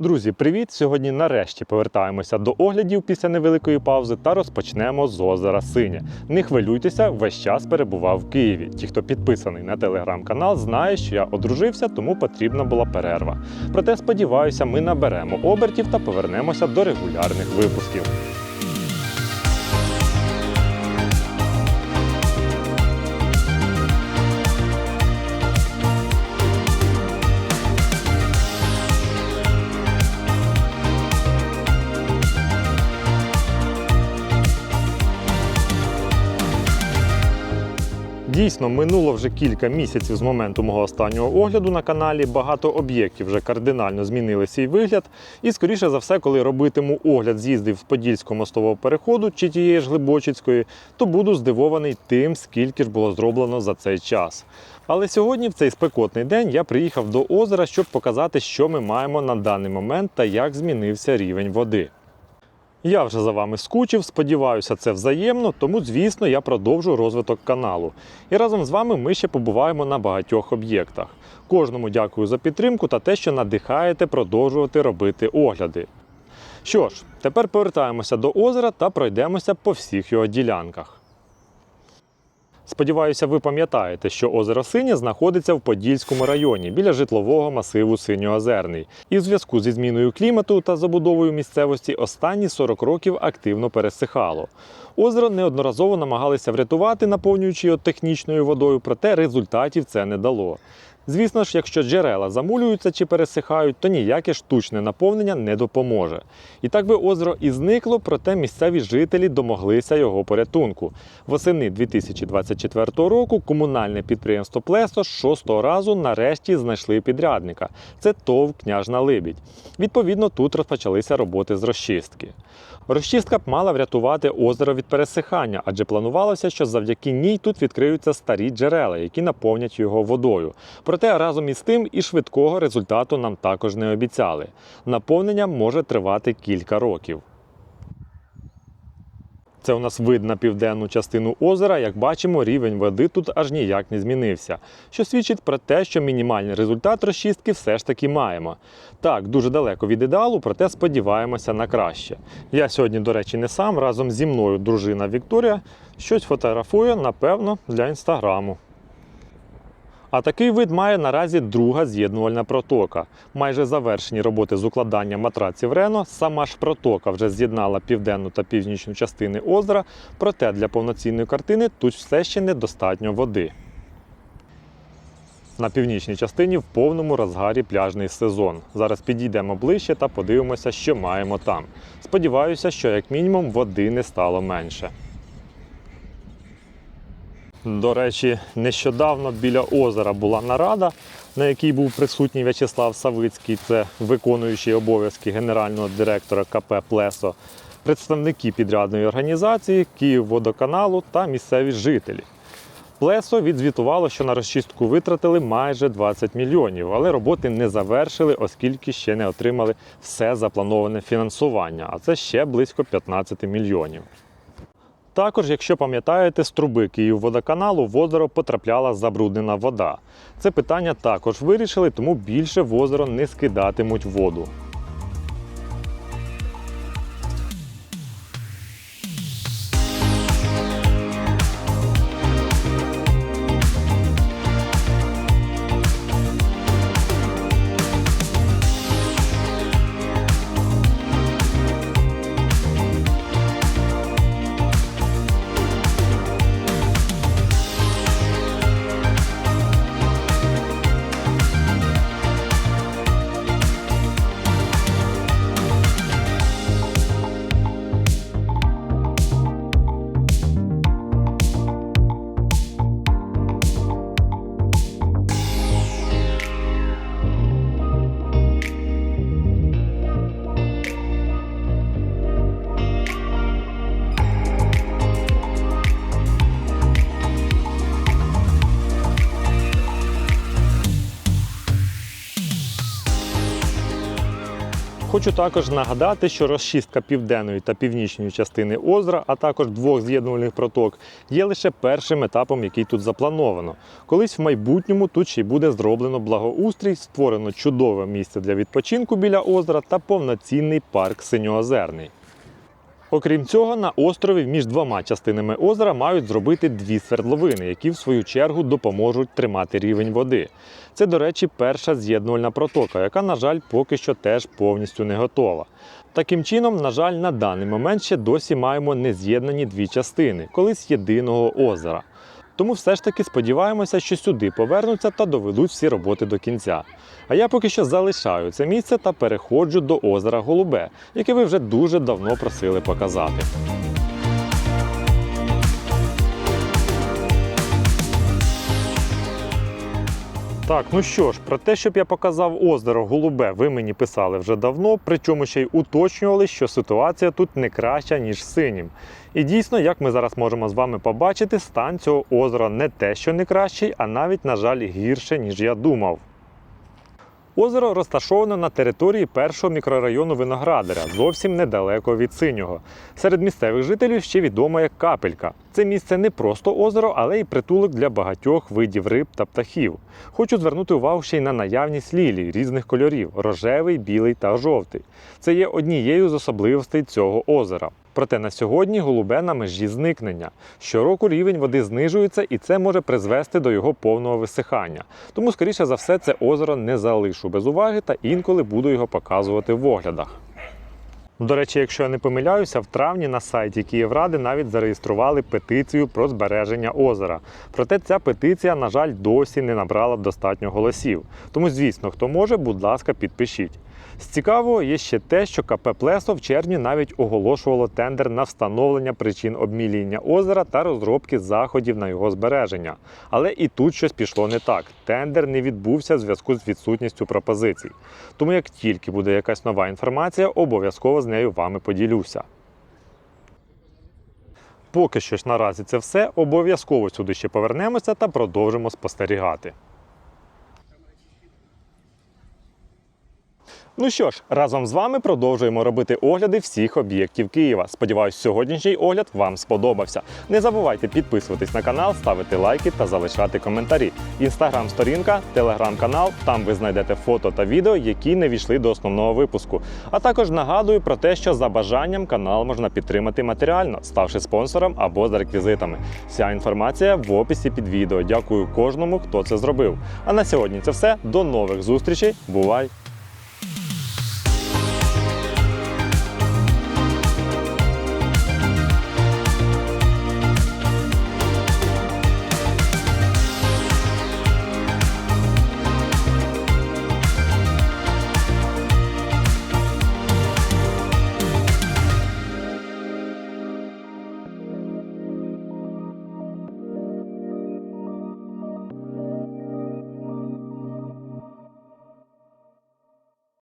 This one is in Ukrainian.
Друзі, привіт! Сьогодні нарешті повертаємося до оглядів після невеликої паузи та розпочнемо з озера Синя. Не хвилюйтеся, весь час перебував в Києві. Ті, хто підписаний на телеграм-канал, знає, що я одружився, тому потрібна була перерва. Проте сподіваюся, ми наберемо обертів та повернемося до регулярних випусків. Дійсно, минуло вже кілька місяців з моменту мого останнього огляду на каналі. Багато об'єктів вже кардинально змінили свій вигляд. І, скоріше за все, коли робитиму огляд з'їздів з Подільського мостового переходу чи тієї ж Глибочицької, то буду здивований тим, скільки ж було зроблено за цей час. Але сьогодні, в цей спекотний день, я приїхав до озера, щоб показати, що ми маємо на даний момент та як змінився рівень води. Я вже за вами скучив, сподіваюся, це взаємно, тому, звісно, я продовжу розвиток каналу. І разом з вами ми ще побуваємо на багатьох об'єктах. Кожному дякую за підтримку та те, що надихаєте продовжувати робити огляди. Що ж, тепер повертаємося до озера та пройдемося по всіх його ділянках. Сподіваюся, ви пам'ятаєте, що озеро Синє знаходиться в Подільському районі біля житлового масиву Синьоозерний. І в зв'язку зі зміною клімату та забудовою місцевості останні 40 років активно пересихало. Озеро неодноразово намагалися врятувати, наповнюючи його технічною водою, проте результатів це не дало. Звісно ж, якщо джерела замулюються чи пересихають, то ніяке штучне наповнення не допоможе. І так би озеро і зникло, проте місцеві жителі домоглися його порятунку. Восени 2024 року комунальне підприємство Плесо шостого разу нарешті знайшли підрядника. Це ТОВ Княжна Либідь. Відповідно, тут розпочалися роботи з розчистки. Розчистка б мала врятувати озеро від пересихання, адже планувалося, що завдяки ній тут відкриються старі джерела, які наповнять його водою. Проте разом із тим і швидкого результату нам також не обіцяли. Наповнення може тривати кілька років. Це у нас вид на південну частину озера. Як бачимо, рівень води тут аж ніяк не змінився, що свідчить про те, що мінімальний результат розчистки все ж таки маємо. Так, дуже далеко від ідеалу, проте сподіваємося на краще. Я сьогодні, до речі, не сам, разом зі мною дружина Вікторія щось фотографує, напевно, для інстаграму. А такий вид має наразі друга з'єднувальна протока. Майже завершені роботи з укладання матраців Рено. Сама ж протока вже з'єднала південну та північну частини озера, проте для повноцінної картини тут все ще недостатньо води. На північній частині в повному розгарі пляжний сезон. Зараз підійдемо ближче та подивимося, що маємо там. Сподіваюся, що як мінімум води не стало менше. До речі, нещодавно біля озера була нарада, на якій був присутній В'ячеслав Савицький, це виконуючий обов'язки генерального директора КП Плесо, представники підрядної організації, Київводоканалу та місцеві жителі. Плесо відзвітувало, що на розчистку витратили майже 20 мільйонів, але роботи не завершили, оскільки ще не отримали все заплановане фінансування, а це ще близько 15 мільйонів. Також, якщо пам'ятаєте, з труби Київводоканалу в озеро потрапляла забруднена вода. Це питання також вирішили, тому більше в озеро не скидатимуть воду. Хочу також нагадати, що розчистка південної та північної частини озера, а також двох з'єднувальних проток, є лише першим етапом, який тут заплановано. Колись в майбутньому тут ще й буде зроблено благоустрій, створено чудове місце для відпочинку біля озера та повноцінний парк синьоозерний. Окрім цього, на острові між двома частинами озера мають зробити дві свердловини, які в свою чергу допоможуть тримати рівень води. Це, до речі, перша з'єднувальна протока, яка, на жаль, поки що теж повністю не готова. Таким чином, на жаль, на даний момент ще досі маємо нез'єднані дві частини, колись єдиного озера. Тому все ж таки сподіваємося, що сюди повернуться та доведуть всі роботи до кінця. А я поки що залишаю це місце та переходжу до озера Голубе, яке ви вже дуже давно просили показати. Так, ну що ж, про те, щоб я показав озеро Голубе, ви мені писали вже давно, причому ще й уточнювали, що ситуація тут не краща, ніж синім. І дійсно, як ми зараз можемо з вами побачити, стан цього озера не те, що не кращий, а навіть, на жаль, гірше, ніж я думав. Озеро розташоване на території першого мікрорайону Виноградаря, зовсім недалеко від синього. Серед місцевих жителів ще відомо як Капелька. Це місце не просто озеро, але й притулок для багатьох видів риб та птахів. Хочу звернути увагу ще й на наявність лілій різних кольорів рожевий, білий та жовтий. Це є однією з особливостей цього озера. Проте на сьогодні голубе на межі зникнення. Щороку рівень води знижується, і це може призвести до його повного висихання. Тому, скоріше за все, це озеро не залишу без уваги та інколи буду його показувати в оглядах. До речі, якщо я не помиляюся, в травні на сайті Київради навіть зареєстрували петицію про збереження озера. Проте ця петиція, на жаль, досі не набрала достатньо голосів. Тому, звісно, хто може, будь ласка, підпишіть. З цікавого є ще те, що КП Плесо в червні навіть оголошувало тендер на встановлення причин обміління озера та розробки заходів на його збереження. Але і тут щось пішло не так. Тендер не відбувся в зв'язку з відсутністю пропозицій. Тому як тільки буде якась нова інформація, обов'язково нею вами поділюся. Поки що ж наразі це все. Обов'язково сюди ще повернемося та продовжимо спостерігати. Ну що ж, разом з вами продовжуємо робити огляди всіх об'єктів Києва. Сподіваюсь, сьогоднішній огляд вам сподобався. Не забувайте підписуватись на канал, ставити лайки та залишати коментарі. Інстаграм-сторінка, телеграм-канал. Там ви знайдете фото та відео, які не війшли до основного випуску. А також нагадую про те, що за бажанням канал можна підтримати матеріально, ставши спонсором або за реквізитами. Вся інформація в описі під відео. Дякую кожному, хто це зробив. А на сьогодні це все. До нових зустрічей. Бувай!